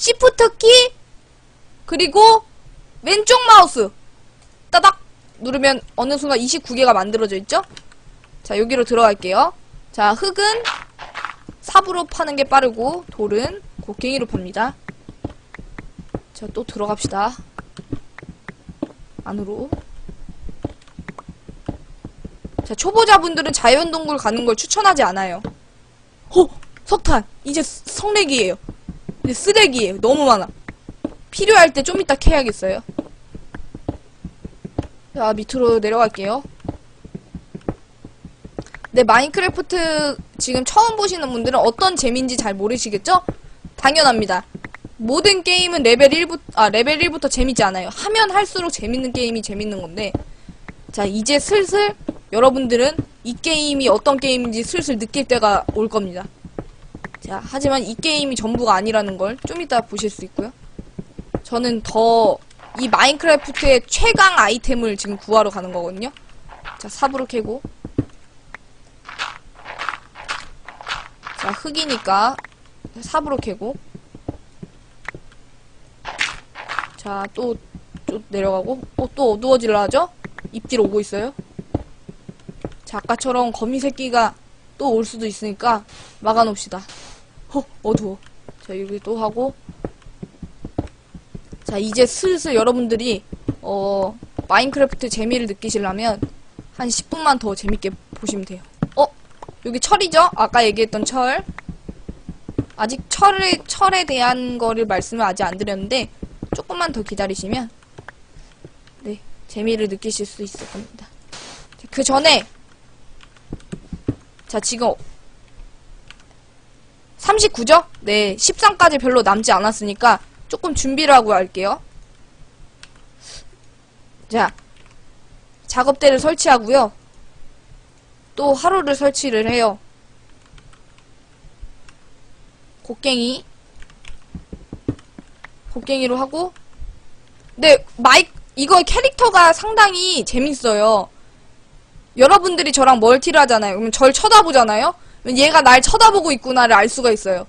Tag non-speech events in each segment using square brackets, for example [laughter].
시프트 키 그리고 왼쪽 마우스 따닥 누르면 어느 순간 29개가 만들어져 있죠? 자 여기로 들어갈게요. 자 흙은 삽으로 파는 게 빠르고 돌은 곡괭이로 팝니다. 자 또 들어갑시다. 안으로. 자 초보자분들은 자연동굴 가는 걸 추천하지 않아요. 어 석탄 이제 스- 성내기예요. 이제 쓰레기예요. 너무 많아. 필요할 때 좀 이따 캐야겠어요. 자, 밑으로 내려갈게요. 네, 마인크래프트 지금 처음 보시는 분들은 어떤 재미인지 잘 모르시겠죠? 당연합니다. 모든 게임은 레벨 1부터, 아, 레벨 1부터 재밌지 않아요. 하면 할수록 재밌는 게임이 재밌는 건데, 자, 이제 슬슬 여러분들은 이 게임이 어떤 게임인지 슬슬 느낄 때가 올 겁니다. 자, 하지만 이 게임이 전부가 아니라는 걸 좀 이따 보실 수 있고요. 저는 더 이 마인크래프트의 최강 아이템을 지금 구하러 가는 거거든요. 자, 삽으로 캐고. 자, 흙이니까 삽으로 캐고. 자, 또, 또 내려가고. 어, 또 어두워질라 하죠? 입질 오고 있어요. 자, 아까처럼 거미 새끼가 또 올 수도 있으니까 막아놓읍시다. 어, 어두워. 자, 여기 또 하고. 자, 이제 슬슬 여러분들이, 어, 마인크래프트 재미를 느끼시려면, 한 10분만 더 재밌게 보시면 돼요. 어? 여기 철이죠? 아까 얘기했던 철. 아직 철에, 철에 대한 거를 말씀을 아직 안 드렸는데, 조금만 더 기다리시면, 네, 재미를 느끼실 수 있을 겁니다. 자, 그 전에, 자, 지금 39죠? 네, 13까지 별로 남지 않았으니까 조금 준비를 하고 할게요. 자, 작업대를 설치하고요. 또 하루를 설치를 해요. 곡괭이 곡괭이로 하고 네, 마이 이거 캐릭터가 상당히 재밌어요. 여러분들이 저랑 멀티를 하잖아요. 그러면 절 쳐다보잖아요. 얘가 날 쳐다보고 있구나를 알 수가 있어요.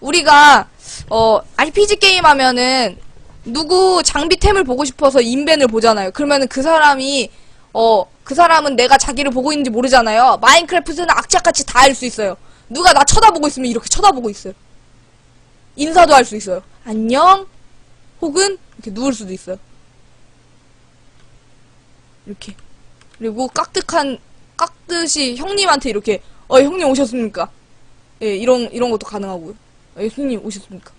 우리가 어 RPG 게임 하면은 누구 장비템을 보고 싶어서 인벤을 보잖아요. 그러면은 그 사람이 어 그 사람은 내가 자기를 보고 있는지 모르잖아요. 마인크래프트는 악착같이 다 알 수 있어요. 누가 나 쳐다보고 있으면 이렇게 쳐다보고 있어요. 인사도 할 수 있어요. 안녕. 혹은 이렇게 누울 수도 있어요. 이렇게. 그리고 깍듯한 깍듯이 형님한테 이렇게 어 형님 오셨습니까? 예 이런 이런 것도 가능하고요. 예, 형님 오셨습니까?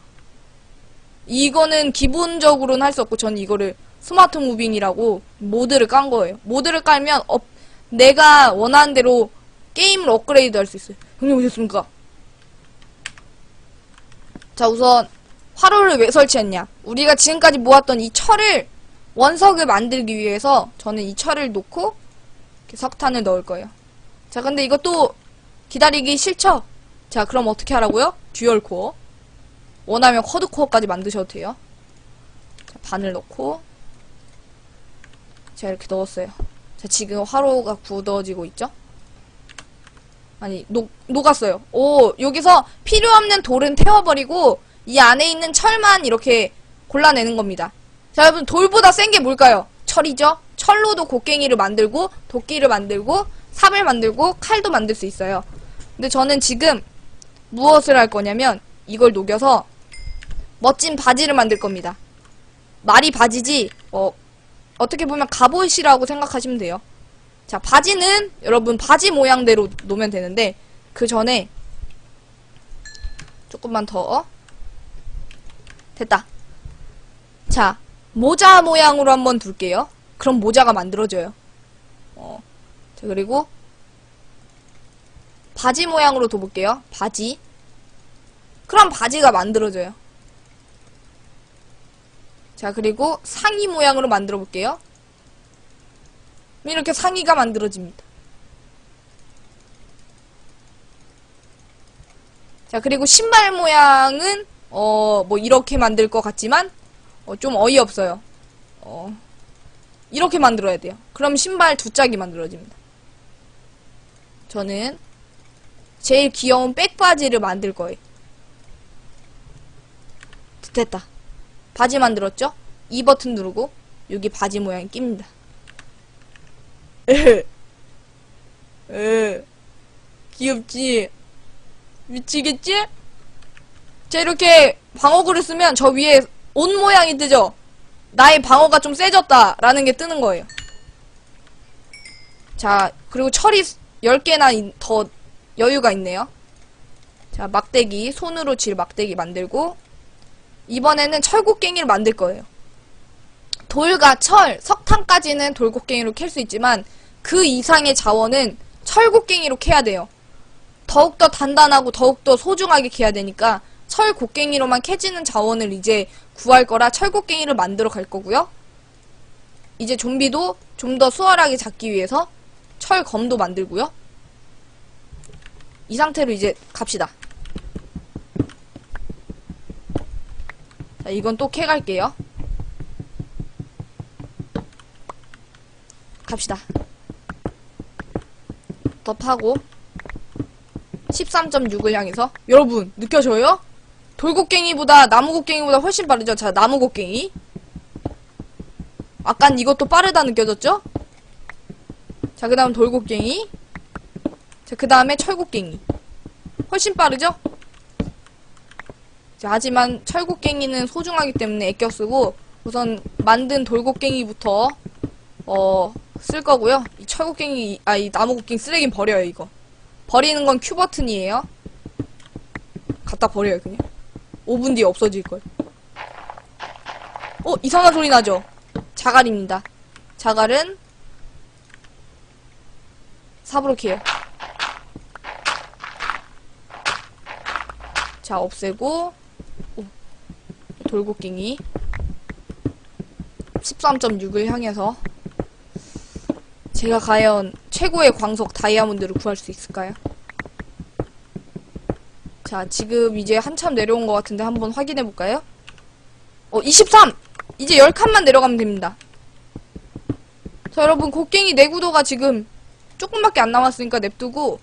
이거는 기본적으로는 할 수 없고 전 이거를 스마트 무빙이라고 모드를 깐 거예요. 모드를 깔면 업, 내가 원하는 대로 게임을 업그레이드 할 수 있어요. 형님 오셨습니까? 자 우선 화로를 왜 설치했냐? 우리가 지금까지 모았던 이 철을 원석을 만들기 위해서 저는 이 철을 놓고 석탄을 넣을 거예요. 자 근데 이것도 기다리기 싫죠? 자 그럼 어떻게 하라고요? 듀얼 코어 원하면 쿼드 코어까지 만드셔도 돼요. 자, 반을 넣고 제가 이렇게 넣었어요. 자, 지금 화로가 굳어지고 있죠? 아니, 녹, 녹았어요. 오, 여기서 필요 없는 돌은 태워버리고 이 안에 있는 철만 이렇게 골라내는 겁니다. 자, 여러분, 돌보다 센 게 뭘까요? 철이죠? 철로도 곡괭이를 만들고, 도끼를 만들고, 삽을 만들고, 칼도 만들 수 있어요. 근데 저는 지금 무엇을 할 거냐면 이걸 녹여서 멋진 바지를 만들 겁니다. 말이 바지지, 어, 어떻게 보면 갑옷이라고 생각하시면 돼요. 자, 바지는 여러분 바지 모양대로 놓으면 되는데 그 전에 조금만 더 됐다. 자, 모자 모양으로 한번 둘게요. 그럼 모자가 만들어져요. 어, 자, 그리고 바지 모양으로 둬볼게요. 바지. 그럼 바지가 만들어져요. 자, 그리고 상의 모양으로 만들어 볼게요. 이렇게 상의가 만들어집니다. 자, 그리고 신발 모양은, 어, 뭐, 이렇게 만들 것 같지만, 어, 좀 어이없어요. 어, 이렇게 만들어야 돼요. 그럼 신발 두 짝이 만들어집니다. 저는 제일 귀여운 백바지를 만들 거예요. 됐다. 바지 만들었죠? 이 버튼 누르고 여기 바지 모양이 낍니다. [laughs] 에, 에, 귀엽지? 미치겠지? 자, 이렇게 방어구를 쓰면 저 위에 옷 모양이 뜨죠? 나의 방어가 좀 세졌다 라는 게 뜨는 거예요. 자, 그리고 철이 10개나 더 여유가 있네요. 자, 막대기, 손으로 질 막대기 만들고, 이번에는 철곡갱이를 만들 거예요. 돌과 철, 석탄까지는 돌곡갱이로 캘 수 있지만, 그 이상의 자원은 철곡갱이로 캐야 돼요. 더욱더 단단하고 더욱더 소중하게 캐야 되니까, 철곡갱이로만 캐지는 자원을 이제 구할 거라 철곡갱이를 만들어 갈 거고요. 이제 좀비도 좀 더 수월하게 잡기 위해서 철검도 만들고요. 이 상태로 이제 갑시다. 자, 이건 또 캐갈게요. 갑시다. 더 파고 13.6을 향해서 여러분 느껴져요? 돌곡갱이보다 나무곡갱이보다 훨씬 빠르죠? 자 나무곡갱이 아깐 이것도 빠르다 느껴졌죠? 자 그 다음 돌곡갱이 자 그 다음에 철곡갱이 훨씬 빠르죠? 자, 하지만 철곡갱이는 소중하기 때문에 아껴 쓰고 우선 만든 돌곡갱이부터 어 쓸 거고요. 이 철곡갱이 아 이 나무곡갱이 쓰레긴 버려요 이거. 버리는 건 큐 버튼이에요. 갖다 버려요 그냥. 5분 뒤에 없어질 걸. 어 이상한 소리 나죠? 자갈입니다. 자갈은 캐요. 자 없애고 오, 돌곡갱이 13.6을 향해서 제가 과연 최고의 광석 다이아몬드를 구할 수 있을까요? 자, 지금 이제 한참 내려온 것 같은데 한번 확인해 볼까요? 어, 23! 이제 10칸만 내려가면 됩니다. 자, 여러분, 곡괭이 내구도가 지금 조금밖에 안 남았으니까 냅두고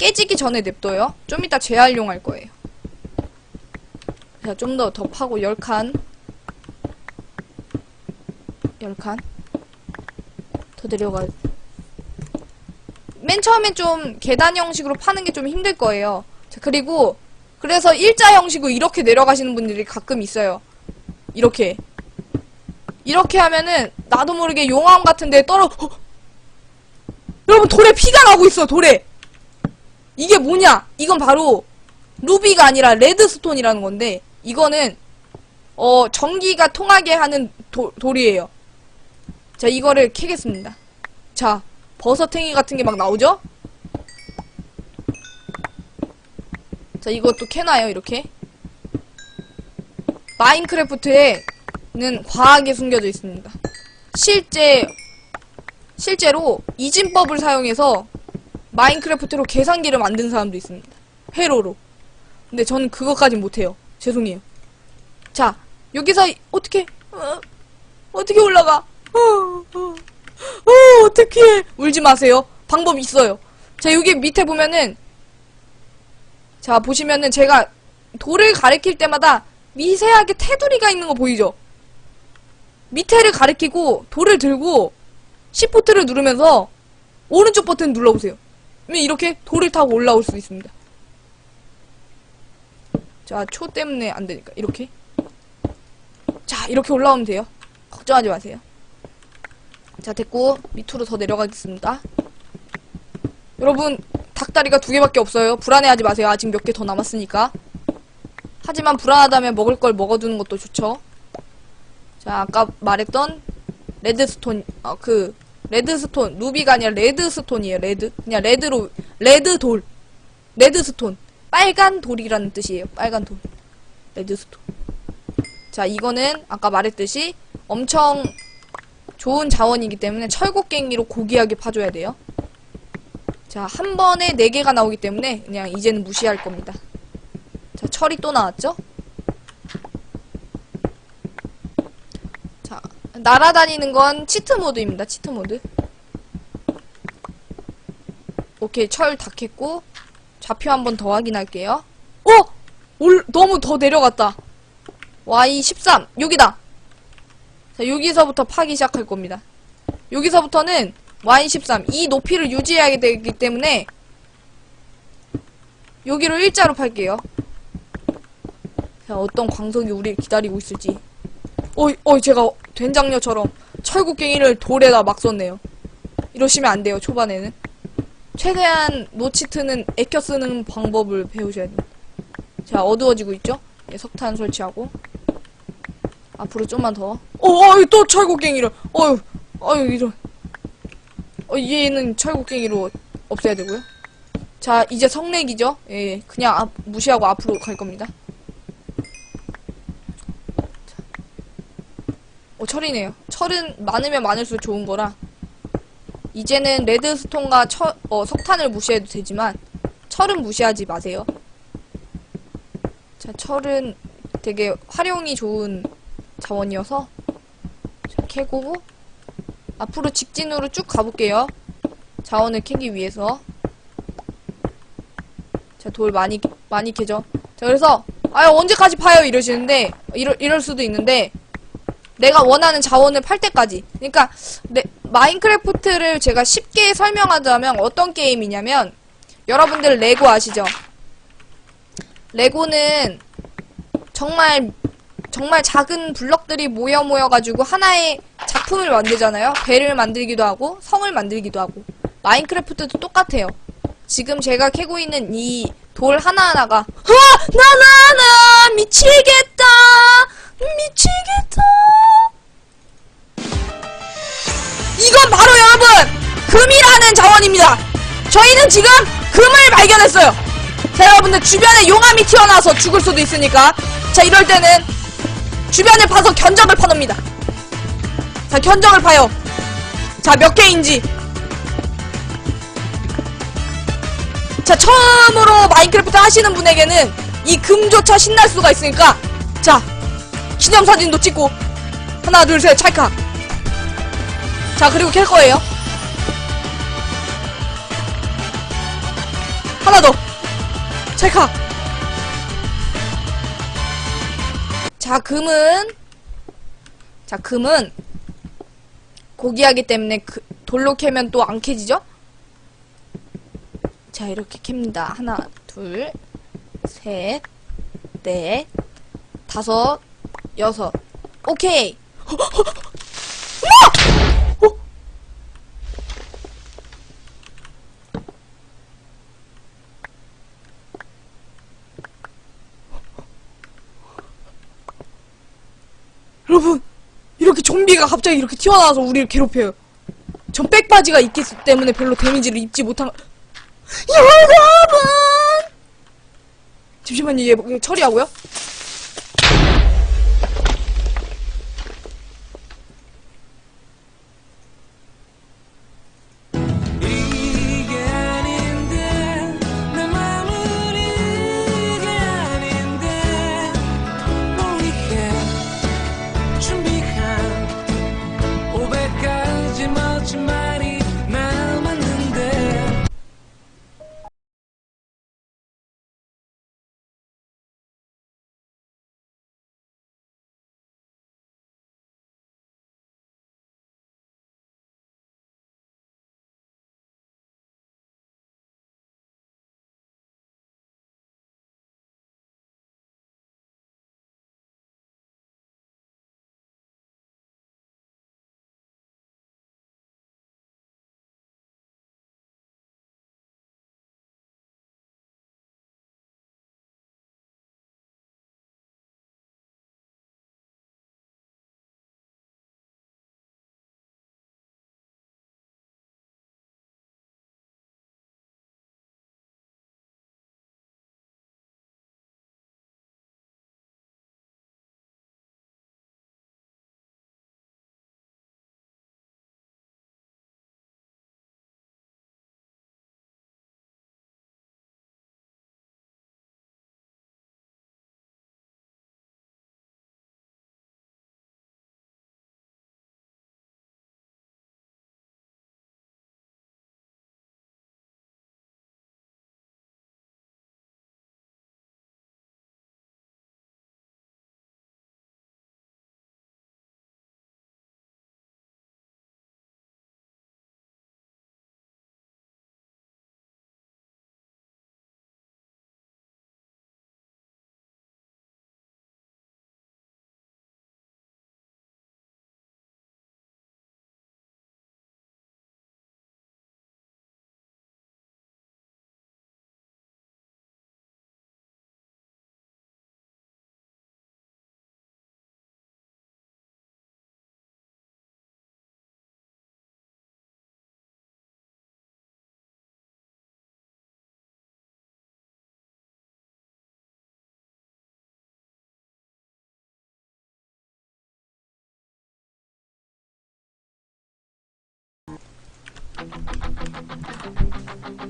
깨지기 전에 냅둬요. 좀 이따 재활용할 거예요. 자, 좀 더 더 파고 10칸. 10칸. 더 내려가. 맨 처음엔 좀 계단 형식으로 파는 게 좀 힘들 거예요. 자, 그리고 그래서 일자 형식으로 이렇게 내려가시는 분들이 가끔 있어요. 이렇게. 이렇게 하면은 나도 모르게 용암 같은 데 떨어 어! [gasps] 여러분 돌에 피가 나고 있어. 돌에. 이게 뭐냐? 이건 바로 루비가 아니라 레드스톤이라는 건데 이거는 어 전기가 통하게 하는 도, 돌이에요. 자 이거를 캐겠습니다. 자 버섯탱이 같은 게 막 나오죠? 자 이것도 캐나요 이렇게 마인크래프트에는 과학이 숨겨져 있습니다. 실제 실제로 이진법을 사용해서 마인크래프트로 계산기를 만든 사람도 있습니다. 회로로. 근데 저는 그것까진 못해요. 죄송해요. 자, 여기서 이- 어떻게 어, 어떻게 올라가? 어, 어, 어, 어떻게? 울지 마세요. 방법 있어요. 자, 여기 밑에 보면은 자, 보시면은 제가 돌을 가리킬 때마다 미세하게 테두리가 있는 거 보이죠? 밑에를 가리키고 돌을 들고 시프트를 누르면서 오른쪽 버튼 눌러보세요. 그러면 이렇게 돌을 타고 올라올 수 있습니다. 자, 초 때문에 안 되니까 이렇게. 자, 이렇게 올라오면 돼요. 걱정하지 마세요. 자, 됐고 밑으로 더 내려가겠습니다. 여러분, 닭다리가 두 개밖에 없어요. 불안해하지 마세요. 아직 몇 개 더 남았으니까. 하지만 불안하다면 먹을 걸 먹어두는 것도 좋죠. 자, 아까 말했던 레드스톤, 어, 그, 레드스톤, 루비가 아니라 레드스톤이에요, 레드. 그냥 레드로, 레드 돌. 레드스톤. 빨간 돌이라는 뜻이에요, 빨간 돌. 레드스톤. 자, 이거는 아까 말했듯이 엄청 좋은 자원이기 때문에 철곡갱이로 고귀하게 파줘야 돼요. 자, 한 번에 네개가 나오기 때문에 그냥 이제는 무시할 겁니다. 자, 철이 또 나왔죠? 자, 날아다니는 건 치트 모드입니다. 치트 모드. 오케이, 철 다 캤고 좌표 한 번 더 확인할게요. 어! 올, 너무 더 내려갔다. Y13 여기다 자 여기서부터 파기 시작할 겁니다 여기서부터는 Y13 이 높이를 유지해야 되기 때문에 여기로 일자로 팔게요 자 어떤 광석이 우리를 기다리고 있을지 어이 어이 제가 된장녀처럼 철곡갱이를 돌에다 막 썼네요 이러시면 안 돼요 초반에는 최대한 노치트는 애껴 쓰는 방법을 배우셔야 됩니다 자 어두워지고 있죠 예, 석탄 설치하고 앞으로 좀만 더. 어, 어이, 또 철곡갱이를. 어휴, 어휴, 이런. 어, 얘는 철곡갱이로 없애야 되고요. 자, 이제 성내기죠? 예, 그냥 앞, 무시하고 앞으로 갈 겁니다. 어, 철이네요. 철은 많으면 많을수록 좋은 거라. 이제는 레드스톤과 철, 어, 석탄을 무시해도 되지만, 철은 무시하지 마세요. 자, 철은 되게 활용이 좋은 자원이어서 자, 캐고 앞으로 직진으로 쭉 가볼게요. 자원을 캐기 위해서 자 돌 많이 많이 캐죠. 자 그래서 아 언제까지 파요 이러시는데 이럴 이럴 수도 있는데 내가 원하는 자원을 팔 때까지. 그러니까 네, 마인크래프트를 제가 쉽게 설명하자면 어떤 게임이냐면 여러분들 레고 아시죠? 레고는 정말 정말 작은 블럭들이 모여 모여 가지고 하나의 작품을 만들잖아요. 배를 만들기도 하고 성을 만들기도 하고 마인크래프트도 똑같아요. 지금 제가 캐고 있는 이 돌 하나하나가 아! 나나나 미치겠다 미치겠다 이건 바로 여러분 금이라는 자원입니다. 저희는 지금 금을 발견했어요. 자 여러분들 주변에 용암이 튀어나와서 죽을 수도 있으니까 자 이럴 때는 주변을 파서 견적을 파놓습니다. 자, 견적을 파요. 자, 몇 개인지. 자, 처음으로 마인크래프트 하시는 분에게는 이 금조차 신날 수가 있으니까, 자, 기념사진도 찍고, 하나, 둘, 셋, 찰칵. 자, 그리고 캘 거예요. 하나 더. 찰칵. 자, 금은 자, 금은 고기하기 때문에 그, 돌로 캐면 또 안 캐지죠? 자, 이렇게 캡니다. 하나, 둘, 셋, 넷, 다섯, 여섯. 오케이. 어머! 어? 여러분 이렇게 좀비가 갑자기 이렇게 튀어나와서 우리를 괴롭혀요. 전 백바지가 있기 때문에 별로 데미지를 입지 못한 여러분! 잠시만요 얘 처리하고요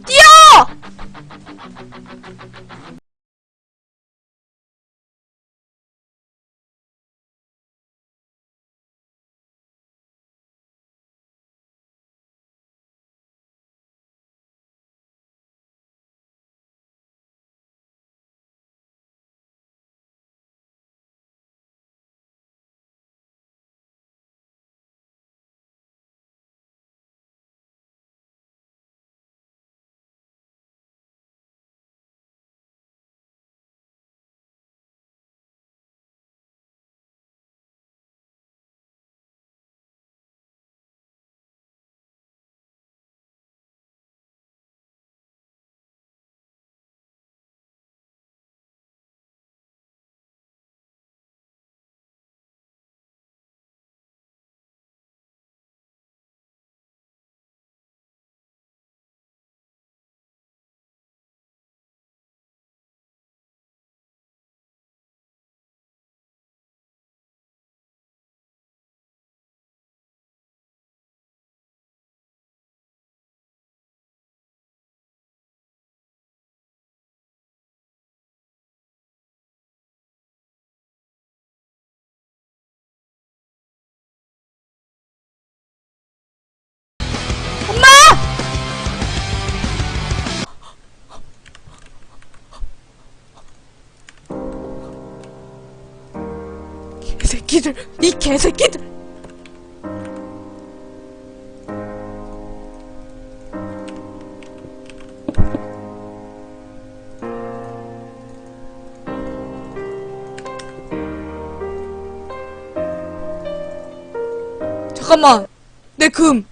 뛰어! 개새끼들, 이 개새끼들! 잠깐만, 내 금!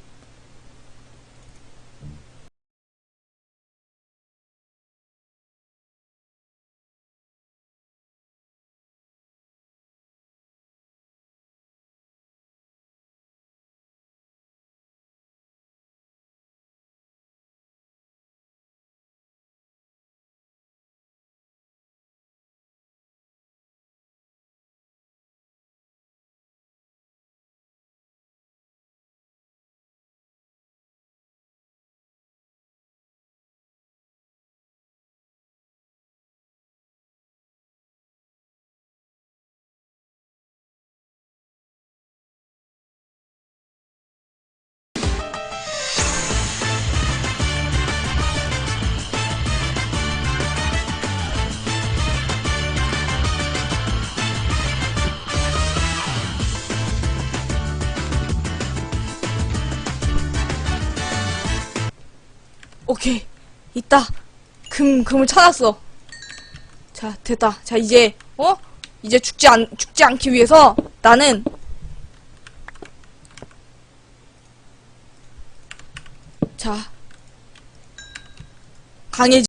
오케이. 있다. 금, 금을 찾았어. 자, 됐다. 자, 이제, 어? 이제 죽지 않, 죽지 않기 위해서 나는 자, 강해지.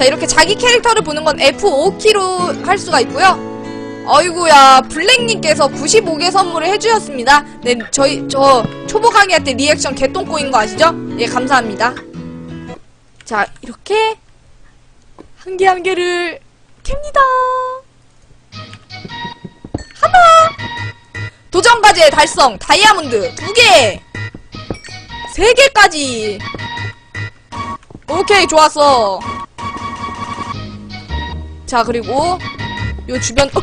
자, 이렇게 자기 캐릭터를 보는 건 F5키로 할 수가 있고요. 어이구야 블랙님께서 95개 선물을 해주셨습니다. 네 저희 저 초보 강의할 때 리액션 개똥꼬인 거 아시죠? 예 감사합니다. 자 이렇게 한 개 한 개를 캡니다. 하나 도전 과제 달성 다이아몬드 두 개. 세 개까지. 오케이 좋았어. 자 그리고 요 주변 어!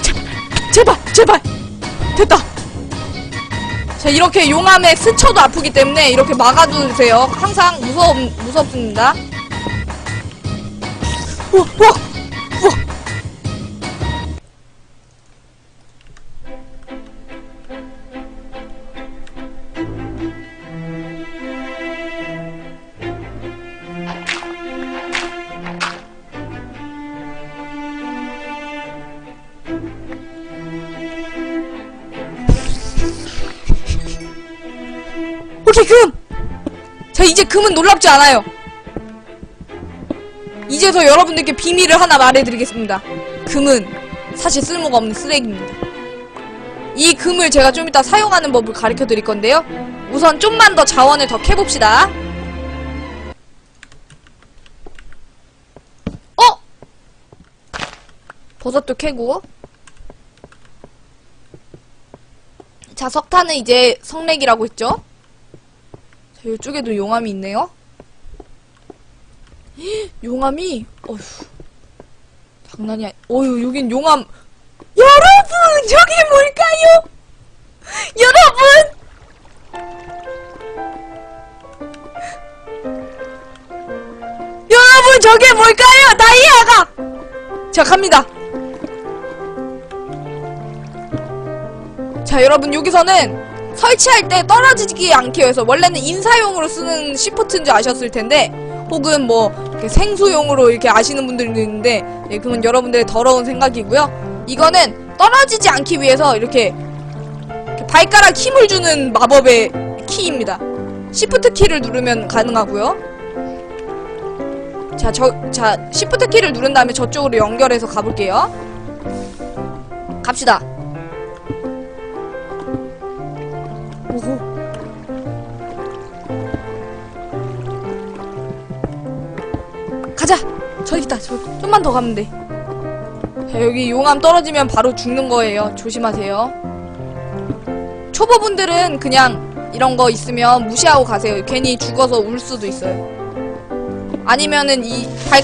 자, 제발 제발! 됐다! 자 이렇게 용암에 스쳐도 아프기 때문에 이렇게 막아두세요. 항상 무섭 무섭습니다. 우와 우와 놀랍지 않아요. 이제서 여러분들께 비밀을 하나 말해드리겠습니다. 금은 사실 쓸모가 없는 쓰레기입니다. 이 금을 제가 좀 이따 사용하는 법을 가르쳐 드릴 건데요. 우선 좀만 더 자원을 더 캐봅시다. 어? 버섯도 캐고. 자 석탄은 이제 성렉이라고 했죠? 자, 이쪽에도 용암이 있네요. 헉, 용암이, 어휴. 장난이 아니, 어휴, 여긴 용암. 여러분! 저게 뭘까요? 여러분! 여러분, 저게 뭘까요? 다이아가! 자, 갑니다. 자, 여러분, 여기서는 설치할 때 떨어지지 않게 해서 원래는 인사용으로 쓰는 시프트인 줄 아셨을 텐데 혹은 뭐 이렇게 생수용으로 이렇게 아시는 분들도 있는데 예, 그건 여러분들의 더러운 생각이고요. 이거는 떨어지지 않기 위해서 이렇게, 이렇게 발가락 힘을 주는 마법의 키입니다. 시프트 키를 누르면 가능하고요. 자, 저, 자, 시프트 키를 누른 다음에 저쪽으로 연결해서 가볼게요. 갑시다. 저기 있다. 저, 좀만 더 가면 돼. 자, 여기 용암 떨어지면 바로 죽는 거예요. 조심하세요. 초보분들은 그냥 이런 거 있으면 무시하고 가세요. 괜히 죽어서 울 수도 있어요. 아니면은 이 발,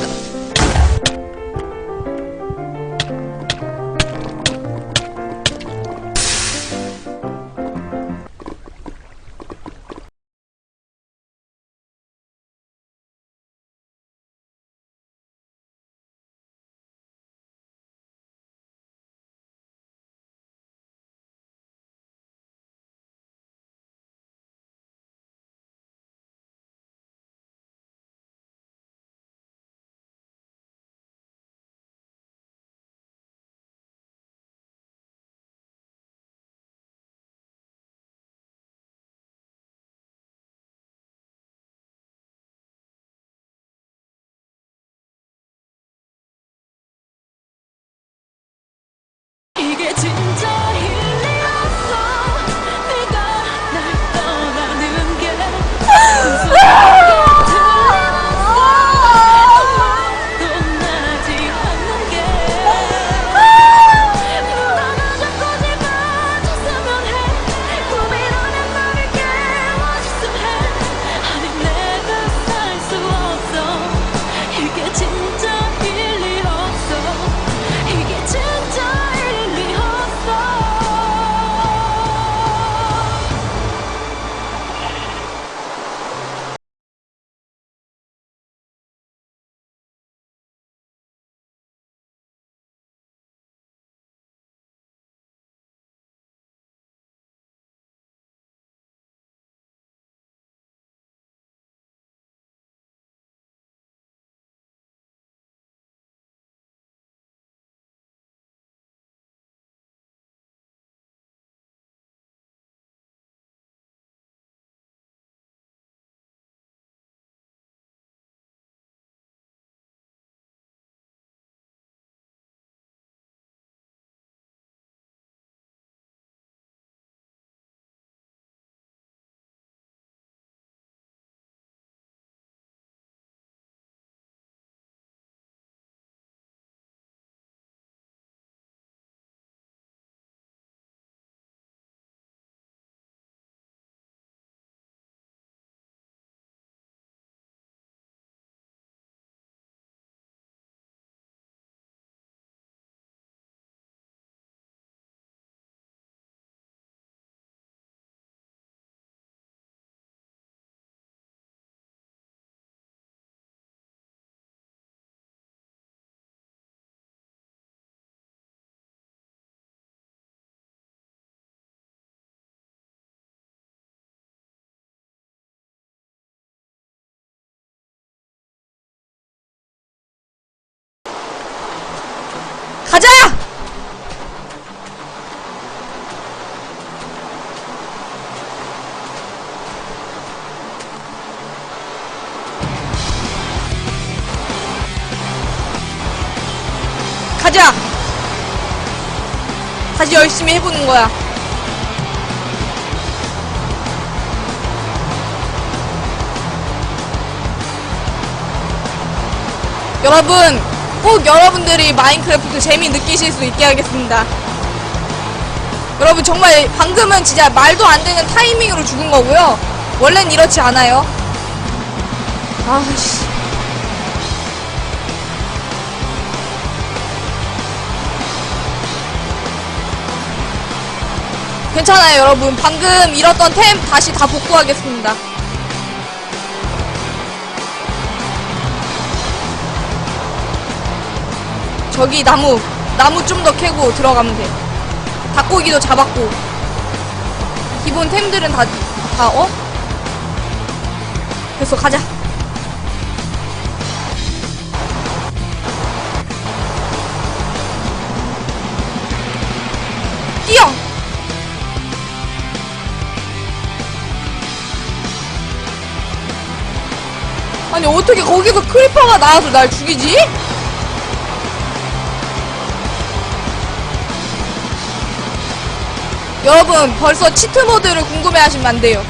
가자! 가자! 다시 열심히 해보는 거야. 여러분, 꼭 여러분들이 마인크래프트 재미 느끼실 수 있게 하겠습니다. 여러분, 정말 방금은 진짜 말도 안 되는 타이밍으로 죽은 거고요. 원래는 이렇지 않아요. 아씨. 괜찮아요, 여러분. 방금 잃었던 템 다시 다 복구하겠습니다. 저기 나무, 나무 좀 더 캐고 들어가면 돼. 닭고기도 잡았고. 기본 템들은 다, 다, 어? 됐어, 가자. 뛰어! 아니, 어떻게 거기서 크리퍼가 나와서 날 죽이지? 여러분 벌써 치트 모드를 궁금해하시면 안 돼요.